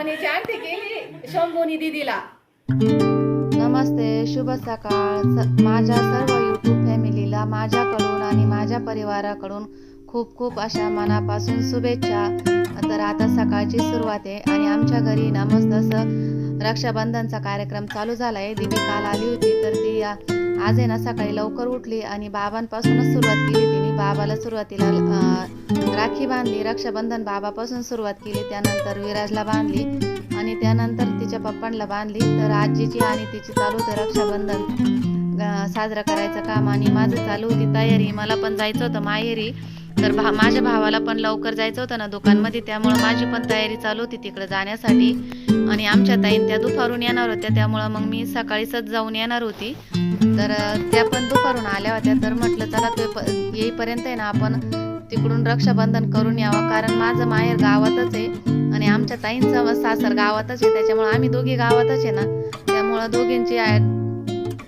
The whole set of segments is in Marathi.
सोन्याची अंगठी केली शंभूनी दिदीला. नमस्ते शुभ सकाळ. माझ्या सर्व यूट्यूब फॅमिलीला माझ्याकडून आणि माझ्या परिवाराकडून खूप खूप अशा मनापासून शुभेच्छा. तर आता सकाळची सुरुवात आहे आणि आमच्या घरी ना मस्त असं रक्षाबंधनचा कार्यक्रम चालू झाला आहे दिदी काल आली होती तर ती आज आहे ना सकाळी लवकर उठली आणि बाबांपासूनच सुरुवात केली तिने. बाबाला सुरुवातीला राखी बांधली रक्षाबंधन बाबापासून सुरुवात केली त्यानंतर विराजला बांधली आणि त्यानंतर तिच्या पप्पांना बांधली. तर आजीची आणि तिची चालू होतं रक्षाबंधन. साजरं करायचं काम आणि माझं चालू होती तयारी. मला पण जायचं होतं माहेरी. तर भा माझ्या भावाला पण लवकर जायचं होतं ना दुकानमध्ये त्यामुळं माझी पण तयारी चालू होती तिकडे जाण्यासाठी. आणि आमच्या ताईन त्या दुपारून येणार होत्या त्यामुळं मग मी सकाळीच जाऊन येणार होती. तर त्या पण दुपारून आल्या होत्या तर म्हटलं चला ते प- येईपर्यंत आहे ना आपण तिकडून रक्षाबंधन करून यावं कारण माझं माहेर गावातच आहे. आणि आमच्या ताईंचं सासर गावातच आहे त्याच्यामुळं आम्ही दोघी गावातच आहे ना. त्यामुळं दोघींची ॲड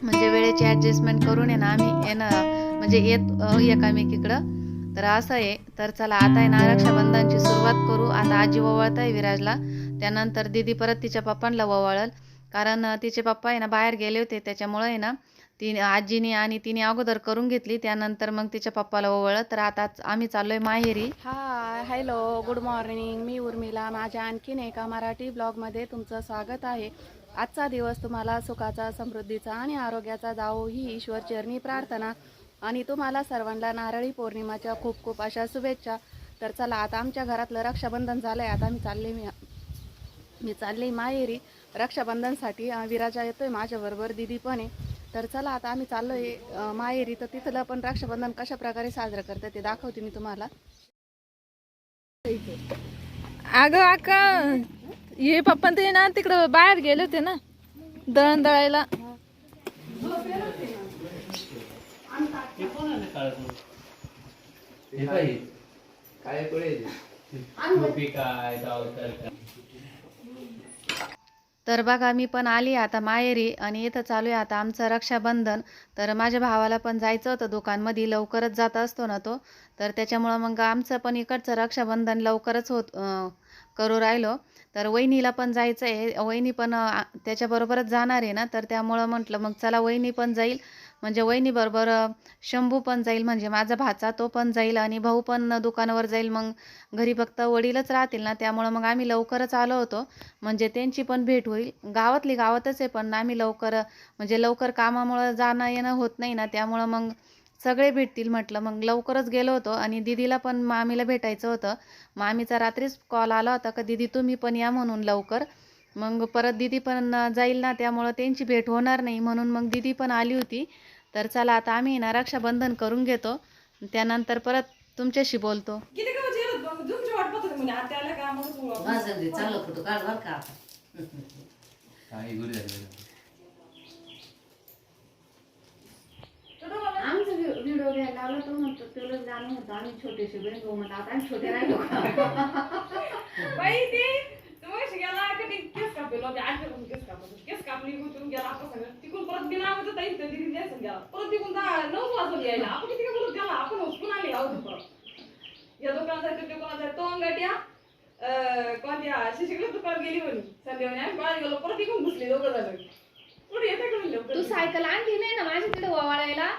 म्हणजे वेळेची ॲडजस्टमेंट करून आहे ना आम्ही येणं म्हणजे येत एकामेकीकडं. तर असं आहे. तर चला आता आहे ना रक्षाबंधनची सुरुवात करू. आता आजी ओवाळत आहे विराजला. त्यानंतर दिदी परत तिच्या पप्पांना ओवाळल कारण तिचे पप्पा आहे ना बाहेर गेले होते. त्याच्यामुळं आहे ना ती आजीने आणि तिने अगोदर करून घेतली. त्यानंतर मग तिच्या पप्पाला ओवळत तर आता आम्ही चाललोय माहेरी. हाय हॅलो गुड मॉर्निंग मी उर्मिला. माझ्या आणखीन एका मराठी ब्लॉगमध्ये तुमचं स्वागत आहे. आजचा दिवस तुम्हाला सुखाचा समृद्धीचा आणि आरोग्याचा जावो ही ईश्वर चरणी प्रार्थना. आणि तुम्हाला सर्वांना नारळी पौर्णिमाच्या खूप खूप अशा शुभेच्छा. तर चला आता आमच्या घरातलं रक्षाबंधन झालं आहे आता मी चालले मी मी चालले माहेरी. रक्षाबंधनसाठी विराजा विराजा येतोय माझ्याबरोबर दिदी पण आहे. तर चला आता आम्ही चाललो आहे माहेरी. तर तिथलं पण रक्षाबंधन कशा प्रकारे साजरं करतं ते दाखवते मी तुम्हाला. अगं आका हे पप्पा ते ना तिकडं बाहेर गेले होते ना दळण दळायला. काय तर बघा मी पण आली आता माहेरी आणि इथं चालू आहे आता आमचं रक्षाबंधन. तर माझ्या भावाला पण जायचं होतं दुकानमध्ये लवकरच जात असतो ना तो. तर त्याच्यामुळं मग आमचं पण इकडचं रक्षाबंधन लवकरच होत करू राहिलो. तर वहिनीला पण जायचं आहे वहिनी पण त्याच्याबरोबरच जाणार आहे ना तर त्यामुळं म्हटलं मग चला वहिनी पण जाईल. म्हणजे वहिनीबरोबर शंभू पण जाईल म्हणजे माझा भाचा तो पण जाईल आणि भाऊ पण दुकानावर जाईल. मग घरी फक्त वडीलच राहतील ना त्यामुळं मग आम्ही लवकरच आलो होतो. म्हणजे त्यांची पण भेट होईल. गावातली गावातच आहे पण आम्ही लवकर म्हणजे लवकर कामामुळं जाणं येणं होत नाही ना त्यामुळं मग सगळे भेटतील म्हटलं. मग लवकरच गेलो होतो आणि दिदीला पण मामीला भेटायचं होतं. मामीचा रात्रीच कॉल आला होता का दिदी तुम्ही पण या म्हणून लवकर. मग परत दिदी पण जाईल ना त्यामुळं त्यांची भेट होणार नाही म्हणून मग दिदी पण आली होती. तर चला आता आम्ही ना रक्षाबंधन करून घेतो. त्यानंतर परत तुमच्याशी बोलतो. व्हिडिओ घ्यायला लावला तो म्हणतो तुला जाणं होतं आम्ही छोटेसे बहीण भाऊ म्हणलं आता आम्ही छोटे राहिलो बाई ते गेला केस कापेल होते आठ करून केस कापत केस कापली गुतून गेला सगळं. तिकून परत बिना आवाज ताई तर दिदी द्यायचं गेला परत तिकून दहा नऊ वाजून यायला. आपण किती काय बोलत गेला आपण हुसकून आले गाव परत. या दुकानात जायचं दुकानात जायचं तो अंगठ्या. कोणत्या? शिशिकला दुकान गेली म्हणे संध्याकाळी आम्ही बाहेर गेलो परत तिकून घुसले दोघं जण. पुढे येते का तू सायकल आणली नाही ना माझ्याकडे ओवाळायला?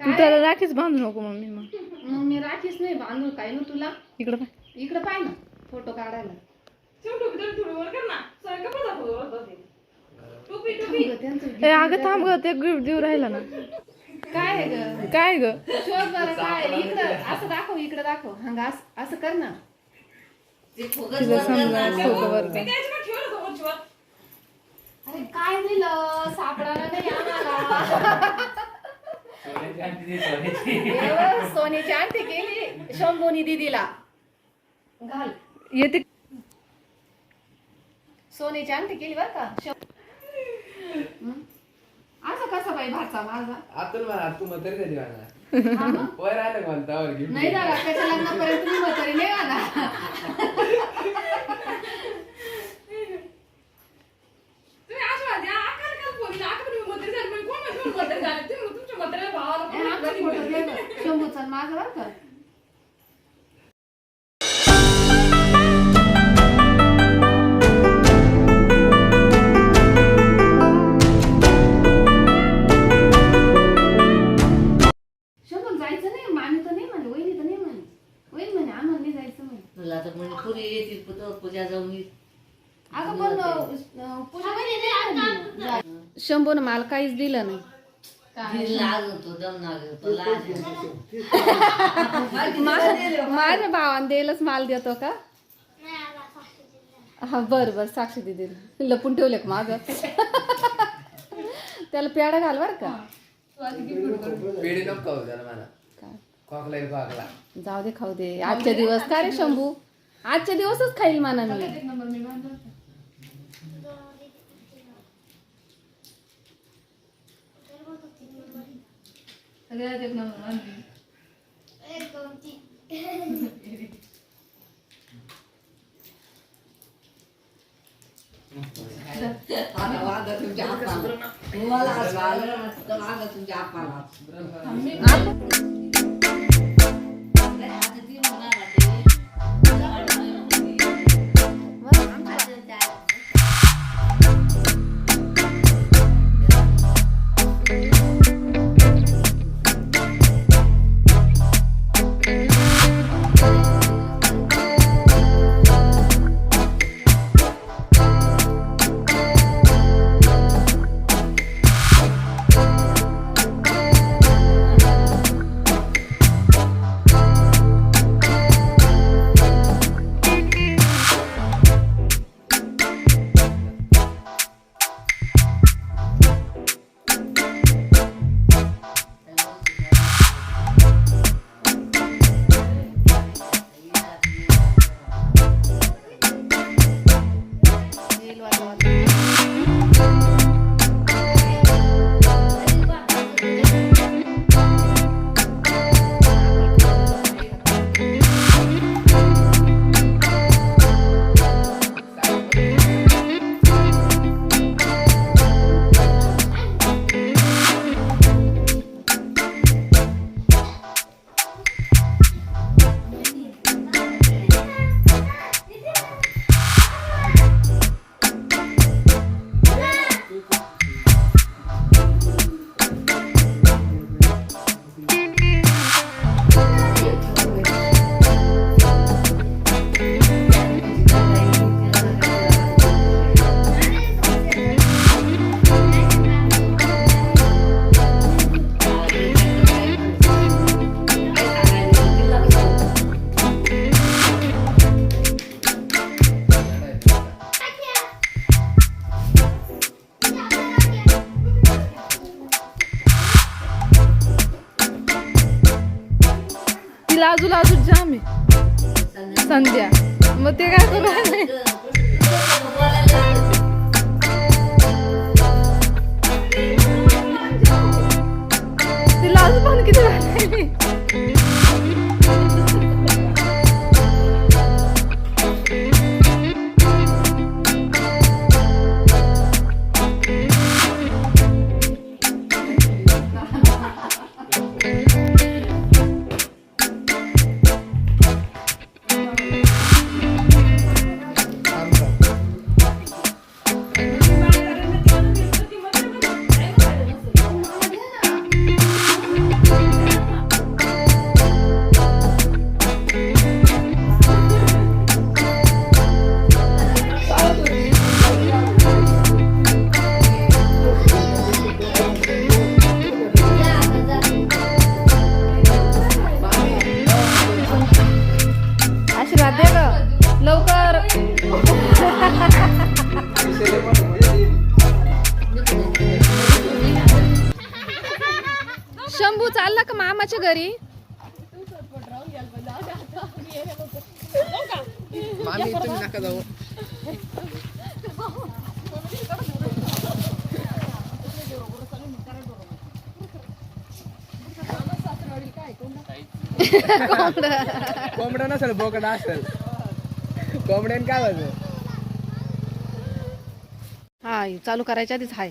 त्याला राखीच बांधू नको मम्मी मग. मग मी राखीच नाही बांधू काय ना तुला? इकडं पाय. इकडे पाय ना फोटो काढायला. अगं, थांब ग ते गिफ्ट देऊ राहिला ना. काय ग? काय ग? शोध बरं काय? इकडं असं दाखव इकडं दाखव. हंगा असं असं कर ना. तिला समजा. अरे काय दिलं? सापडायला नाही आम्हाला. एवढं सोन्याची अंगठी केली शंभूनी दिदीला. घाल. येते सोन्याची अंगठी केली बरं का? हं? असं कसं बाई भाचा माझा? आतून मला तू म्हातारी झाली मला हा मग? वर आलं मला त्यावर गिफ्ट नाही दादा त्याच्या लग्नापर्यंत मी म्हातारी नाही मला शंभून मला काहीच दिलं नाही. मा- माझ्या भावान देलच माल देतो का? हा बर बर साक्षी दिदी. लपून ठेवले का माग? त्याला पेडा घाल बर का. पेढे नको खाऊ जरा मला. काय? खोकला येईल खोकला. जाऊ दे खाऊ दे. आजच्या दिवस का रे शंभू? आजच्या दिवसच खाईल म्हणा मी एक नंबर मी बांधला होता. सगळ्यात एक नंबर आपाला तुम्हाला आज वागा तुमच्या आपाला संध्या. मग ते काय करू तिला अजून लाजू पण किती का मामाच्या घरी? मामी तुम्ही नका जाऊ. कोंबडा नसेल बोकडा असेल. कोंबड्यान काय हा हे चालू करायच्या आधीच हाय.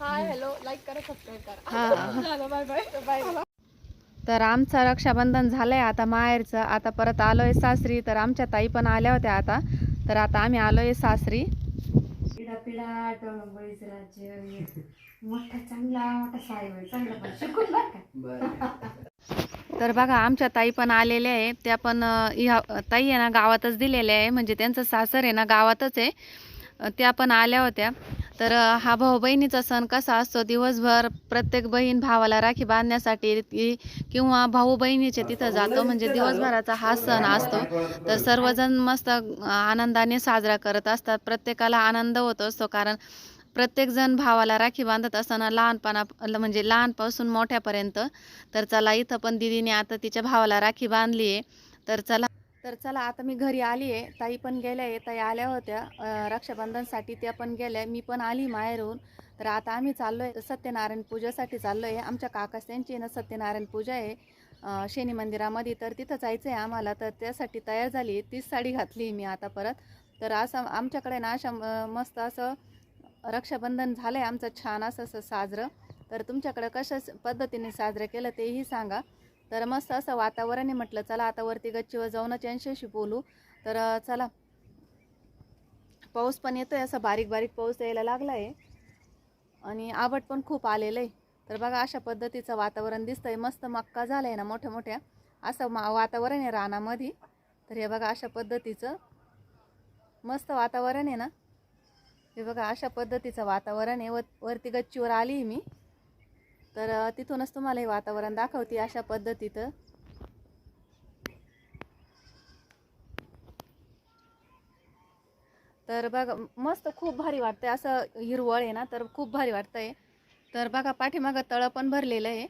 तर आमचं रक्षाबंधन झालंय आता माहेरचं. आता परत आलोय सासरी तर आमच्या ताई पण आल्या होत्या आता. तर आता आम्ही आलोय सासरी. पिढा पिढा टळंबळीचं राज्य मोठा चांगला मोठा साहेब आहे चांगला पण शिकून बरं का? बरं तर बघा आमच्या ताई पण आलेल्या आहे त्या पण ह्या ताई आहे ना गावातच दिलेल्या आहे. म्हणजे त्यांचं सासर आहे ना गावातच आहे. त्या पण आल्या होत्या. तर हा भाऊ बहिणीचा सण कसा असतो? दिवसभर प्रत्येक बहीण भावाला राखी बांधण्यासाठी ती- किंवा भाऊ बहिणीच्या तिथं जातो. म्हणजे दिवसभराचा हा सण असतो. तर सर्वजण मस्त आनंदाने साजरा करत असतात. प्रत्येकाला आनंद होत असतो. कारण प्रत्येकजण भावाला राखी बांधत असताना लहानपणा म्हणजे लहानपासून मोठ्यापर्यंत. तर चला इथं पण दिदीने आता तिच्या भावाला राखी बांधली आहे तर चला तर चला आता मी घरी आली आहे ताई पण गेल्या आहे ताई आल्या होत्या. रक्षाबंधनसाठी त्या पण गेल्या. मी पण आली माहेरून. तर आता आम्ही चाललो आहे सत्यनारायण पूजेसाठी चाललो आहे आमच्या काकास त्यांची ना सत्यनारायण पूजा आहे. शनी मंदिरामध्ये तर तिथं जायचं आहे आम्हाला. तर त्यासाठी तयार झाली. तीच साडी घातली मी आता परत. तर असं आमच्याकडे ना अशा मस्त असं रक्षाबंधन झालं आहे आमचं छान असं असं साजरं. तर तुमच्याकडं कशा पद्धतीने साजरं केलं तेही सांगा. तर मस्त असं वातावरण आहे म्हटलं. चला आता वरती गच्चीवर जाऊनच यांच्याशी बोलू. तर चला. पाऊस पण येतोय असं बारीक बारीक पाऊस यायला लागला आहे आणि आवड पण खूप आलेलं आहे तर बघा अशा पद्धतीचं वातावरण दिसतंय. मस्त मक्का झालं आहे ना मोठ्या मोठ्या. असं मा वातावरण आहे रानामध्ये. तर हे बघा अशा पद्धतीचं मस्त वातावरण आहे ना. हे बघा अशा पद्धतीचं वातावरण आहे. व वरती गच्चीवर आली आहे मी. तर तिथूनच तुम्हाला हे वातावरण दाखवते अशा पद्धतीचं. तर बघा मस्त खूप भारी वाटतंय. असं हिरवळ आहे ना तर खूप भारी वाटतंय. तर बघा पाठीमागं तळं पण भरलेलं आहे.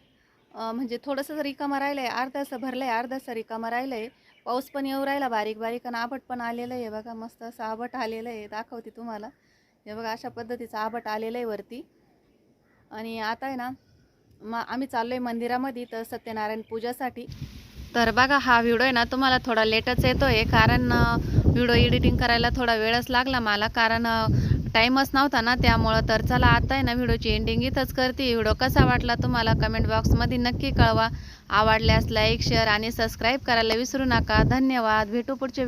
म्हणजे थोडंसं रिकामा राहिलं आहे अर्धासं भरलं आहे अर्धासं रिकामा राहिलं आहे पाऊस पण येऊ राहिला बारीक बारीक आणि आबट पण आलेलं आहे. बघा मस्त असं आबट आलेलं आहे. दाखवते तुम्हाला. हे बघा अशा पद्धतीचं आबट आलेलं आहे वरती. आणि आता आहे ना मग आम्ही चाललो आहे मंदिरामध्ये तर सत्यनारायण पूजासाठी. तर बघा हा व्हिडिओ आहे ना तुम्हाला थोडा लेटच येतो आहे कारण व्हिडिओ एडिटिंग करायला थोडा वेळच लागला मला कारण टाईमच नव्हता ना त्यामुळं तर चला आता आहे ना व्हिडिओची एंडिंग इथंच करते. व्हिडिओ कसा वाटला तुम्हाला कमेंट बॉक्समध्ये नक्की कळवा. आवडल्यास लाईक शेअर आणि सबस्क्राईब करायला विसरू नका. धन्यवाद. भेटू पुढच्या